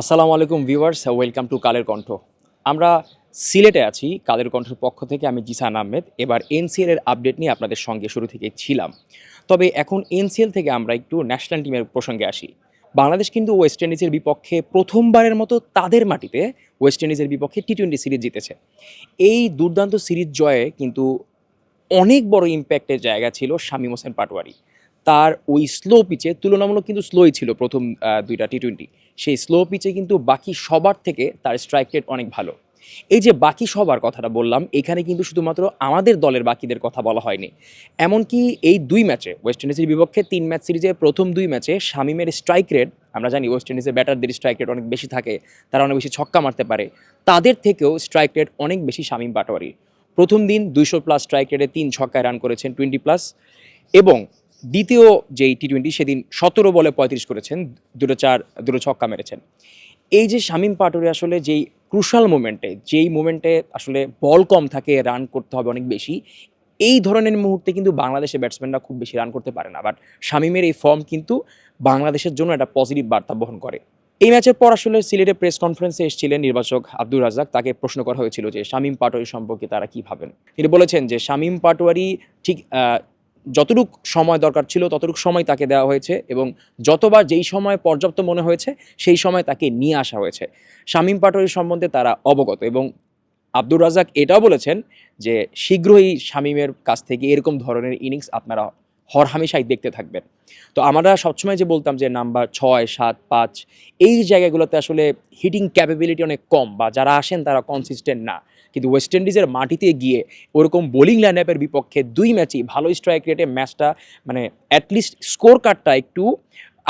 আসসালামু আলাইকুম viewers, welcome to Kaler Kantho. আমরা সিলেটে আছি, কালের কণ্ঠের পক্ষ থেকে আমি জিসান আহমেদ। এবার এনসিএল এর আপডেট নিয়ে আপনাদের সঙ্গে শুরু থেকে ছিলাম। তবে এখন এনসিএল থেকে আমরা একটু ন্যাশনাল টিমের প্রসঙ্গে আসি। বাংলাদেশ কিন্তু ওয়েস্ট ইন্ডিজের বিপক্ষে প্রথমবারের মতো তাদের মাটিতে ওয়েস্ট ইন্ডিজের বিপক্ষে টি টোয়েন্টি সিরিজ জিতেছে। এই দুর্দান্ত সিরিজ জয়ে কিন্তু অনেক বড় ইম্প্যাক্টের জায়গা ছিল শামীম হোসেন পাটোয়ারি। তার ওই স্লো পিচে তুলনামূলক কিন্তু স্লোই ছিল প্রথম দুইটা টি টোয়েন্টি সেই স্লো পিচে কিন্তু বাকি সবার থেকে তার স্ট্রাইক রেট অনেক ভালো। এই যে বাকি সবার কথাটা বললাম, এখানে কিন্তু শুধুমাত্র আমাদের দলের বাকিদের কথা বলা হয়নি। এমনকি এই দুই ম্যাচে ওয়েস্ট ইন্ডিজের বিপক্ষে তিন ম্যাচ সিরিজে প্রথম দুই ম্যাচে শামিমের স্ট্রাইক রেট আমরা জানি ওয়েস্ট ইন্ডিজের ব্যাটারদের স্ট্রাইক রেট অনেক বেশি থাকে, তারা অনেক বেশি ছক্কা মারতে পারে, তাদের থেকেও স্ট্রাইক রেট অনেক বেশি শামিম পাটোয়ারি প্রথম দিন দুইশো প্লাস স্ট্রাইক রেটে তিন ছক্কায় রান করেছেন টোয়েন্টি প্লাস এবং দ্বিতীয় যেই টি টোয়েন্টি সেদিন সতেরো বলে পঁয়ত্রিশ করেছেন, দুটো চার, দুটো ছক্কা মেরেছেন। এই যে শামীম পাটোয়ারি আসলে যেই ক্রুশাল মোমেন্টে যেই মোমেন্টে আসলে বল কম থাকে রান করতে হবে অনেক বেশি, এই ধরনের মুহূর্তে কিন্তু বাংলাদেশের ব্যাটসম্যানরা খুব বেশি রান করতে পারে না। বাট শামীমের এই ফর্ম কিন্তু বাংলাদেশের জন্য একটা পজিটিভ বার্তা বহন করে। এই ম্যাচের পর আসলে সিলেটে প্রেস কনফারেন্সে এসেছিলেন নির্বাচক আব্দুর রাজাক তাকে প্রশ্ন করা হয়েছিল যে শামীম পাটোয়ারি সম্পর্কে তারা কি ভাবেন? তিনি বলেছেন যে শামীম পাটোয়ারি ঠিক যতটুক সময় দরকার ছিল, ততটুক সময় তাকে দেওয়া হয়েছে এবং যতবার যেই সময় পর্যাপ্ত মনে হয়েছে, সেই সময় তাকে নিয়ে আসা হয়েছে। শামীম পাটোয়ারি সম্বন্ধে তারা অবগত এবং আব্দুর রাজাক এটাও বলেছেন যে, শীঘ্রই শামীমের কাছ থেকে এরকম ধরনের ইনিংস আপনারা হরহামেশাই দেখতে থাকবেন। তো আমরা সবসময় যে বলতাম যে নাম্বার ছয়, সাত, পাঁচ, এই জায়গাগুলোতে আসলে হিটিং ক্যাপাবিলিটি অনেক কম বা যারা আসেন তারা কনসিস্টেন্ট না। কিন্তু ওয়েস্ট ইন্ডিজের মাটিতে গিয়ে ওরকম বোলিং লাইন আপের বিপক্ষে দুই ম্যাচই ভালো স্ট্রাইক রেটে ম্যাচটা মানে অ্যাটলিস্ট স্কোর কার্ডটা একটু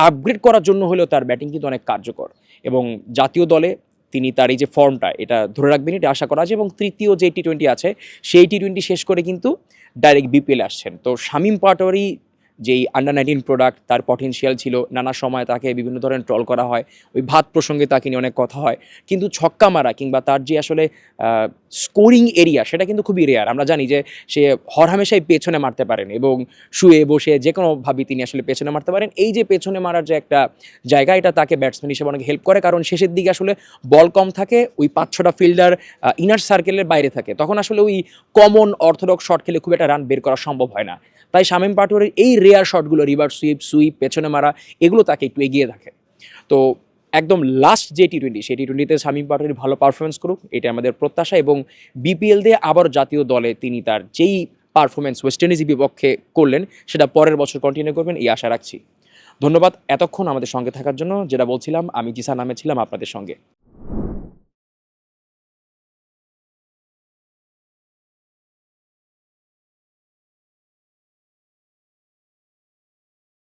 আপগ্রেড করার জন্য হলেও তার ব্যাটিং কিন্তু অনেক কার্যকর। এবং জাতীয় দলে তিনি তার এই যে ফর্মটা এটা ধরে রাখবেন, এটা আশা করা আছে এবং তৃতীয় যে টি টোয়েন্টি আছে, সেই টি টোয়েন্টি শেষ করে কিন্তু ডাইরেক্ট বিপিএল আসছেন। তো শামীম পাটোয়ারি যেই আন্ডার নাইনটিন প্রোডাক্ট তার পটেনশিয়াল ছিল, নানা সময় তাকে বিভিন্ন ধরনের ট্রল করা হয়, ওই ভাত প্রসঙ্গে তাকে নিয়ে অনেক কথা হয়। কিন্তু ছক্কা মারা কিংবা তার যে আসলে স্কোরিং এরিয়া সেটা কিন্তু খুবই রেয়ার আমরা জানি যে সে হরহামেশাই পেছনে মারতে পারেন এবং শুয়ে বসে যে কোনোভাবে তিনি আসলে পেছনে মারতে পারেন। এই যে পেছনে মারার যে একটা জায়গা, এটা তাকে ব্যাটসম্যান হিসেবে অনেক হেল্প করে। কারণ শেষের দিকে আসলে বল কম থাকে, ওই পাঁচ ছটা ফিল্ডার ইনার সার্কেলের বাইরে থাকে। তখন আসলে ওই কমন অর্থোডক্স শট খেলে খুব একটা রান বের করা সম্ভব হয় না। তাই শামীম পাটোয়ারির এই রেয়ার শটগুলো রিভার সুইপ সুইপ পেছনে মারা, এগুলো তাকে একটু এগিয়ে রাখে। তো একদম লাস্ট যে টি টোয়েন্টি সেই টি টোয়েন্টিতে শামীম পাটোয়ারি ভালো পারফরমেন্স করুক, এটা আমাদের প্রত্যাশা এবং বিপিএল দিয়ে আবার জাতীয় দলে তিনি তার যেই পারফরমেন্স ওয়েস্ট ইন্ডিজের বিপক্ষে করলেন, সেটা পরের বছর কন্টিনিউ করবেন, এই আশা রাখছি। ধন্যবাদ এতক্ষণ আমাদের সঙ্গে থাকার জন্য, যেটা বলছিলাম, আমি জিসা নামে ছিলাম আপনাদের সঙ্গে।